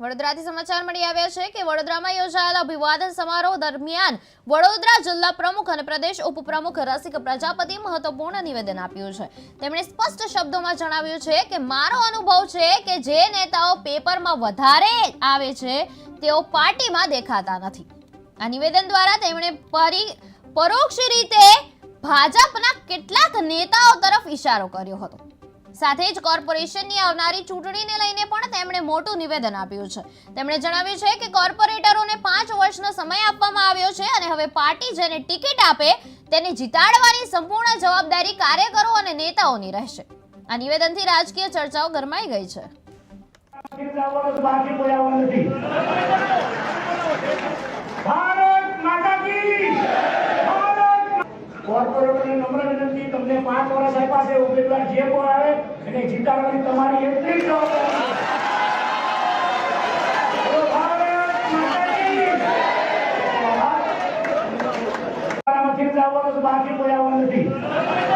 વડોદરાથી સમાચાર મળી આવ્યા છે કે વડોદરામાં યોજાયેલા અભિવાદન સમારોહ દરમિયાન વડોદરા જિલ્લા પ્રમુખ અને પ્રદેશ ઉપપ્રમુખ રસિક પ્રજાપતિ મહત્વપૂર્ણ નિવેદન આપ્યું છે. તેમણે સ્પષ્ટ શબ્દોમાં જણાવ્યું છે કે મારો અનુભવ છે કે જે નેતાઓ પેપરમાં વધારે આવે છે, તેઓ પાર્ટીમાં દેખાતા નથી. આ નિવેદન દ્વારા તેમણે પરી પરોક્ષ રીતે ભાજપના કેટલાક નેતાઓ તરફ ઇશારો કર્યો હતો. સાથે જ કોર્પોરેશનની આવનારી ચૂંટણીને લઈને પણ તેમણે મોટું નિવેદન આપ્યું છે. તેમણે જણાવ્યું છે કે કોર્પોરેટરોને પાંચ વર્ષનો સમય આપવામાં આવ્યો છે અને હવે પાર્ટી જેને ટિકિટ આપે તેને જીતાડવાની સંપૂર્ણ જવાબદારી કાર્યકરો અને નેતાઓની રહેશે. આ નિવેદનથી રાજકીય ચર્ચાઓ ગરમાઈ ગઈ છે. ભારત નમ્ર વિનંતી, તમને પાંચ વર્ષ આપ્યા છે, ઉમેદવાર જે કોઈ આવે એને જીતાવાની તમારી એટલી જ જવાબદારી બાકી કોઈ આવવાનું નથી.